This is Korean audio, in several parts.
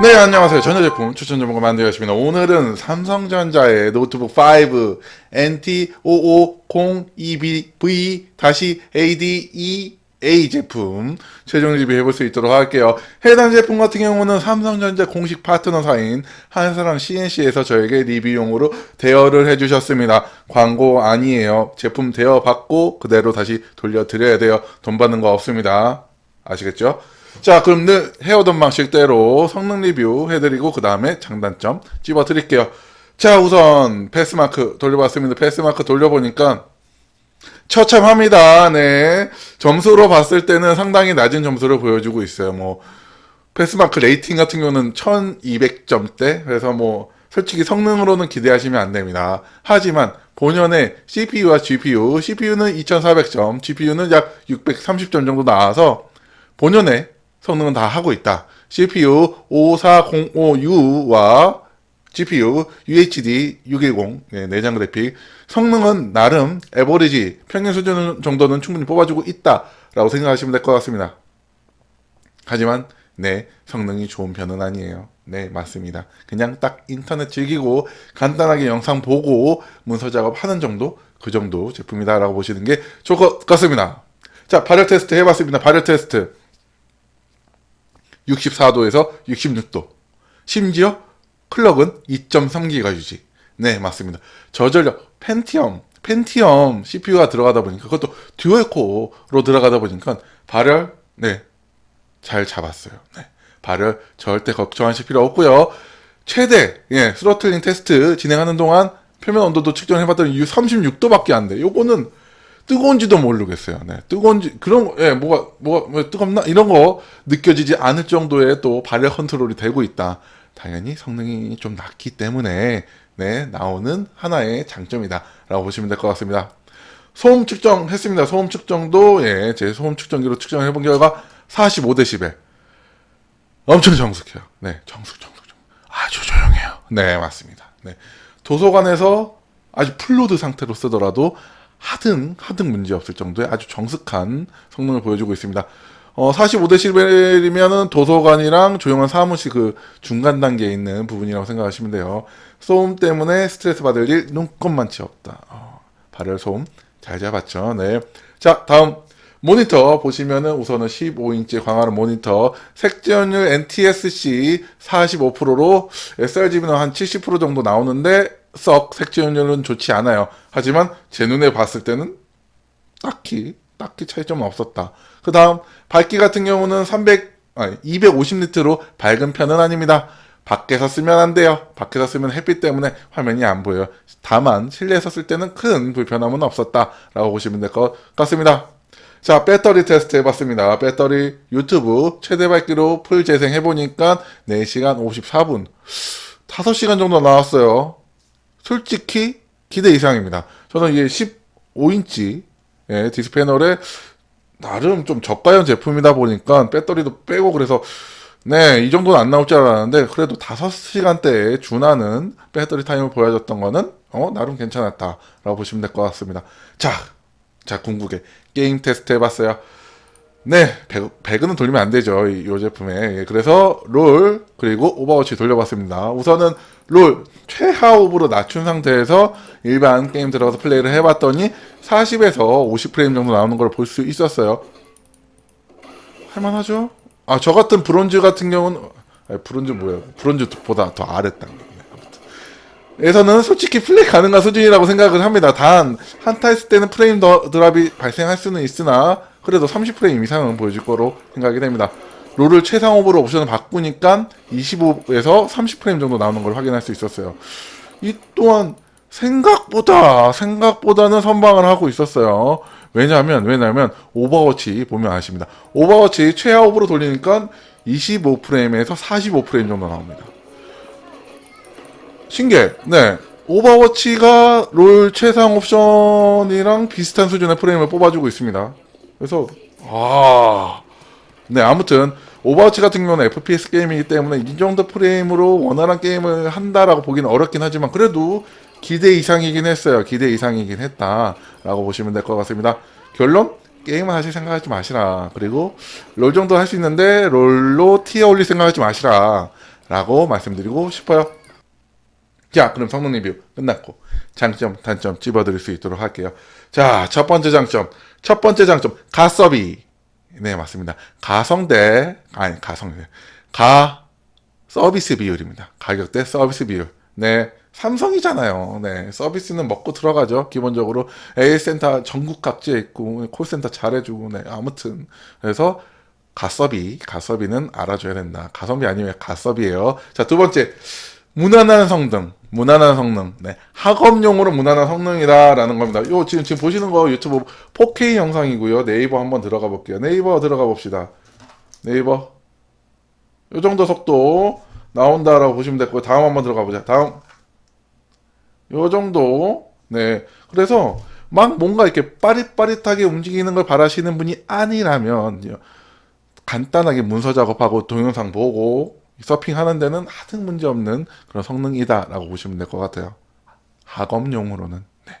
네, 안녕하세요. 전자제품 추천 전문가 만들겠습니다. 오늘은 삼성전자의 노트북 5 NT550EBV-AD2A 제품 최종 리뷰해볼 수 있도록 할게요. 해당 제품 같은 경우는 삼성전자 공식 파트너사인 한사람 CNC에서 저에게 리뷰용으로 대여를 해주셨습니다. 광고 아니에요. 제품 대여 받고 그대로 다시 돌려드려야 돼요. 돈 받는 거 없습니다. 아시겠죠? 자, 그럼 늘 해오던 방식대로 성능 리뷰 해드리고 그 다음에 장단점 찝어드릴게요. 자, 우선 패스마크 돌려봤습니다. 패스마크 돌려보니까 처참합니다. 네. 점수로 봤을 때는 상당히 낮은 점수를 보여주고 있어요. 뭐, 패스마크 레이팅 같은 경우는 1200점대. 그래서 뭐, 솔직히 성능으로는 기대하시면 안 됩니다. 하지만, 본연의 CPU와 GPU, CPU는 2400점, GPU는 약 630점 정도 나와서, 본연의 성능은 다 하고 있다. CPU 5405U와 GPU UHD 610 네, 내장 그래픽 성능은 나름 에버리지 평균 수준 정도는 충분히 뽑아주고 있다라고 생각하시면 될 것 같습니다. 하지만 네 성능이 좋은 편은 아니에요. 네 맞습니다. 그냥 딱 인터넷 즐기고 간단하게 영상 보고 문서 작업하는 정도 그 정도 제품이다라고 보시는 게 좋을 것 같습니다. 자 발열 테스트 해봤습니다. 발열 테스트 64도에서 66도. 심지어 클럭은 2.3기가 유지. 네, 맞습니다. 저전력 펜티엄, 펜티엄 CPU가 들어가다 보니까 그것도 듀얼 코어로 들어가다 보니까 발열 네. 잘 잡았어요. 네. 발열 절대 걱정하실 필요 없고요. 최대 예, 스로틀링 테스트 진행하는 동안 표면 온도도 측정해 봤더니 36도밖에 안 돼. 요거는 뜨거운지도 모르겠어요. 네. 뜨거운지, 그런, 거, 예, 뭐가, 뭐가, 뭐 뜨겁나? 이런 거 느껴지지 않을 정도의 또 발열 컨트롤이 되고 있다. 당연히 성능이 좀 낮기 때문에, 네, 나오는 하나의 장점이다. 라고 보시면 될 것 같습니다. 소음 측정 했습니다. 소음 측정도, 예, 제 소음 측정기로 측정해 본 결과 45데시벨. 엄청 정숙해요. 네, 정숙, 정숙, 정숙. 아주 조용해요. 네, 맞습니다. 네. 도서관에서 아주 풀로드 상태로 쓰더라도 하등 하등 문제 없을 정도의 아주 정숙한 성능을 보여주고 있습니다. 어, 45데시벨이면은 도서관이랑 조용한 사무실 그 중간 단계에 있는 부분이라고 생각하시면 돼요. 소음 때문에 스트레스 받을 일 눈꼽만치 없다. 어, 발열 소음 잘 잡았죠. 네. 자, 다음 모니터 보시면은 우선은 15인치 광활한 모니터 색지연율 NTSC 45%로 sRGB는 한 70% 정도 나오는데 썩 색지연율은 좋지 않아요. 하지만 제 눈에 봤을 때는 딱히 딱히 차이점은 없었다. 그 다음 밝기 같은 경우는 300 아니 250니트로 밝은 편은 아닙니다. 밖에서 쓰면 안 돼요. 밖에서 쓰면 햇빛 때문에 화면이 안 보여요. 다만 실내에서 쓸 때는 큰 불편함은 없었다라고 보시면 될 것 같습니다. 자, 배터리 테스트 해봤습니다. 배터리 유튜브 최대 밝기로 풀 재생해보니까 4시간 54분. 5시간 정도 나왔어요. 솔직히 기대 이상입니다. 저는 이게 15인치 예, 디스플레이 패널에 나름 좀 저가형 제품이다 보니까 배터리도 빼고 그래서 네, 이 정도는 안 나올 줄 알았는데 그래도 5시간대에 준하는 배터리 타임을 보여줬던 거는 어, 나름 괜찮았다라고 보시면 될 것 같습니다. 자, 자, 궁극의 게임 테스트 해봤어요. 네, 배그, 배그는 돌리면 안 되죠. 이, 이 제품에. 예, 그래서 롤 그리고 오버워치 돌려봤습니다. 우선은 롤 최하업으로 낮춘 상태에서 일반 게임 들어가서 플레이를 해봤더니 40에서 50프레임 정도 나오는 걸 볼 수 있었어요. 할만하죠? 아, 저 같은 브론즈 같은 경우는 아니, 브론즈 뭐예요? 브론즈보다 더 아랫단. 에서는 솔직히 플레이 가능한 수준이라고 생각을 합니다. 단 한타 했을 때는 프레임 더 드랍이 발생할 수는 있으나 그래도 30프레임 이상은 보여줄 거로 생각이 됩니다. 롤을 최상업으로 옵션을 바꾸니까 25에서 30프레임 정도 나오는 걸 확인할 수 있었어요. 이 또한 생각보다 생각보다는 선방을 하고 있었어요. 왜냐하면 왜냐하면 오버워치 보면 아십니다. 오버워치 최하업으로 돌리니까 25프레임에서 45프레임 정도 나옵니다. 신기해. 네. 오버워치가 롤 최상 옵션이랑 비슷한 수준의 프레임을 뽑아주고 있습니다. 그래서 아, 네 아무튼 오버워치 같은 경우는 FPS 게임이기 때문에 이 정도 프레임으로 원활한 게임을 한다라고 보기는 어렵긴 하지만 그래도 기대 이상이긴 했어요. 기대 이상이긴 했다라고 보시면 될 것 같습니다. 결론 게임을 하실 생각하지 마시라. 그리고 롤 정도 할 수 있는데 롤로 티어 올릴 생각하지 마시라. 라고 말씀드리고 싶어요. 자, 그럼 성능 리뷰 끝났고 장점, 단점 찝어드릴 수 있도록 할게요. 자, 첫 번째 장점, 첫 번째 장점 가서비. 네, 맞습니다. 가성대 아니 가성대 가 서비스 비율입니다. 가격 대 서비스 비율. 네, 삼성이잖아요. 네, 서비스는 먹고 들어가죠. 기본적으로 A 센터 전국 각지에 있고 콜센터 잘해주고, 네, 아무튼 그래서 가서비, 가서비는 알아줘야 된다. 가성비 아니면 가서비예요. 자, 두 번째 무난한 성능, 무난한 성능, 네, 학업용으로 무난한 성능이다라는 겁니다. 요 지금 지금 보시는 거 유튜브 4K 영상이고요. 네이버 한번 들어가 볼게요. 네이버 들어가 봅시다. 네이버 요 정도 속도 나온다라고 보시면 되고 다음 한번 들어가 보자. 다음 요 정도 네 그래서 막 뭔가 이렇게 빠릿빠릿하게 움직이는 걸 바라시는 분이 아니라면 간단하게 문서 작업하고 동영상 보고 서핑하는 데는 하등 문제 없는 그런 성능이다라고 보시면 될 것 같아요. 학업용으로는 네.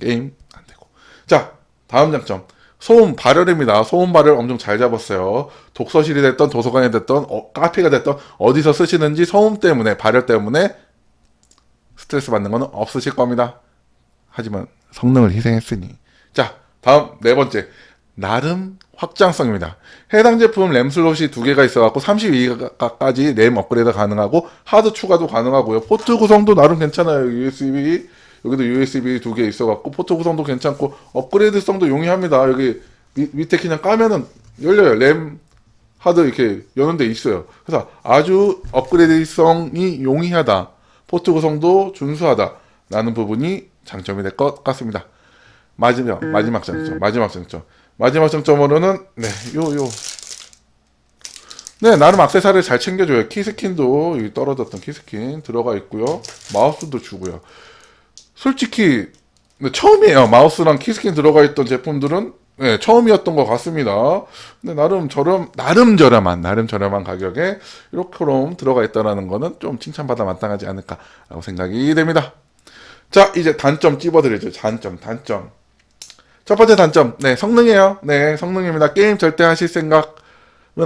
게임 안 되고 자 다음 장점 소음 발열입니다. 소음 발열 엄청 잘 잡았어요. 독서실이 됐던 도서관이 됐던 어, 카페가 됐던 어디서 쓰시는지 소음 때문에 발열 때문에 스트레스 받는 거는 없으실 겁니다. 하지만 성능을 희생했으니 자 다음 네 번째 나름 확장성입니다. 해당 제품 램 슬롯이 두 개가 있어갖고 32까지 램 업그레이드 가능하고 하드 추가도 가능하고요. 포트 구성도 나름 괜찮아요. USB 여기도 USB 두 개 있어갖고 포트 구성도 괜찮고 업그레이드성도 용이합니다. 여기 밑- 밑에 그냥 까면은 열려요. 램 하드 이렇게 여는 데 있어요. 그래서 아주 업그레이드성이 용이하다. 포트 구성도 준수하다 라는 부분이 장점이 될 것 같습니다. 마지막 마지막 장점 마지막 장점 마지막 장점으로는 네 요 요. 네 나름 액세서리를 잘 챙겨줘요. 키스킨도 떨어졌던 키스킨 들어가 있고요. 마우스도 주고요. 솔직히 네, 처음이에요. 마우스랑 키스킨 들어가 있던 제품들은 네, 처음이었던 것 같습니다. 근데 나름 저렴 나름 저렴한 나름 저렴한 가격에 이렇게럼 들어가 있다라는 거는 좀 칭찬받아 마땅하지 않을까라고 생각이 됩니다. 자 이제 단점 찝어드리죠. 단점 단점 첫 번째 단점, 네, 성능이에요. 네, 성능입니다. 게임 절대 하실 생각은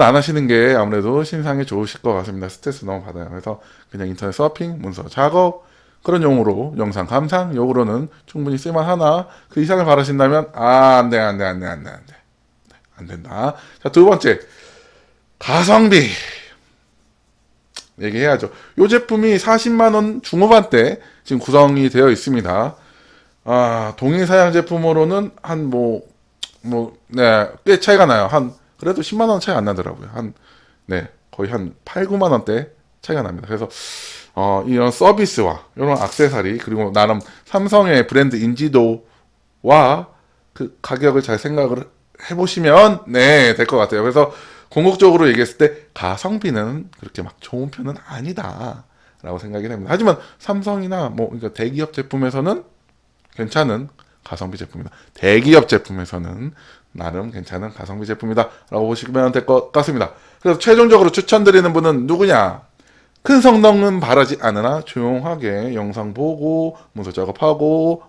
안 하시는 게 아무래도 신상에 좋으실 것 같습니다. 스트레스 너무 받아요. 그래서 그냥 인터넷 서핑, 문서 작업, 그런 용으로, 영상 감상, 용으로는 충분히 쓸만하나, 그 이상을 바라신다면, 아, 안 돼, 안 돼, 안 돼, 안 돼, 안 돼. 네, 안 된다. 자, 두 번째, 가성비. 얘기해야죠. 이 제품이 40만원 중후반대 지금 구성이 되어 있습니다. 아, 동일 사양 제품으로는 한 뭐, 뭐, 네, 꽤 차이가 나요. 한, 그래도 10만원 차이 안 나더라고요. 한, 네, 거의 한 8, 9만원대 차이가 납니다. 그래서, 어, 이런 서비스와, 이런 악세사리, 그리고 나름 삼성의 브랜드 인지도와 그 가격을 잘 생각을 해보시면, 네, 될 것 같아요. 그래서, 궁극적으로 얘기했을 때, 가성비는 그렇게 막 좋은 편은 아니다. 라고 생각이 됩니다. 하지만 삼성이나 뭐, 그러니까 대기업 제품에서는 괜찮은 가성비 제품이다. 대기업 제품에서는 나름 괜찮은 가성비 제품이다. 라고 보시면 될 것 같습니다. 그래서 최종적으로 추천드리는 분은 누구냐? 큰 성능은 바라지 않으나 조용하게 영상 보고 문서 작업하고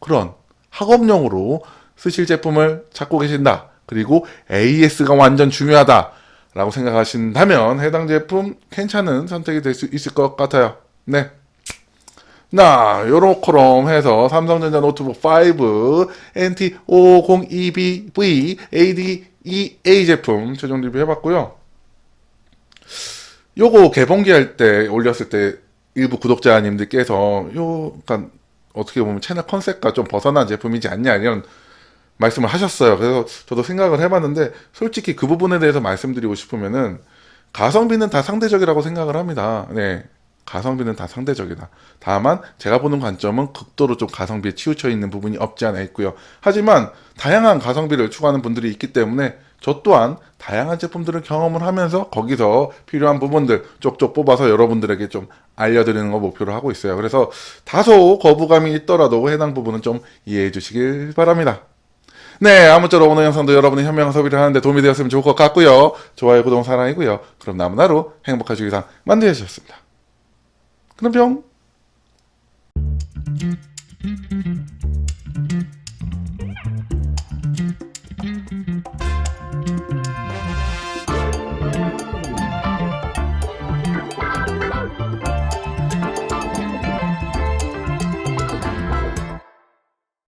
그런 학업용으로 쓰실 제품을 찾고 계신다. 그리고 AS가 완전 중요하다. 라고 생각하신다면 해당 제품 괜찮은 선택이 될 수 있을 것 같아요. 네. 나 요렇게럼 해서 삼성전자 노트북 5 NT502BV ADEA 제품 최종 리뷰 해봤고요. 요거 개봉기 할 때 올렸을 때 일부 구독자님들께서 요 약간 어떻게 보면 채널 컨셉과 좀 벗어난 제품이지 않냐 이런 말씀을 하셨어요. 그래서 저도 생각을 해봤는데 솔직히 그 부분에 대해서 말씀드리고 싶으면은 가성비는 다 상대적이라고 생각을 합니다. 네. 가성비는 다 상대적이다. 다만 제가 보는 관점은 극도로 좀 가성비에 치우쳐 있는 부분이 없지 않아 있고요. 하지만 다양한 가성비를 추구하는 분들이 있기 때문에 저 또한 다양한 제품들을 경험을 하면서 거기서 필요한 부분들 쪽쪽 뽑아서 여러분들에게 좀 알려드리는 거 목표로 하고 있어요. 그래서 다소 거부감이 있더라도 해당 부분은 좀 이해해 주시길 바랍니다. 네, 아무쪼록 오늘 영상도 여러분의 현명한 소비를 하는데 도움이 되었으면 좋을 것 같고요. 좋아요, 구독, 사랑이고요. 그럼 남은 하루 행복하시기 위해 만드셨습니다. 그럼 병.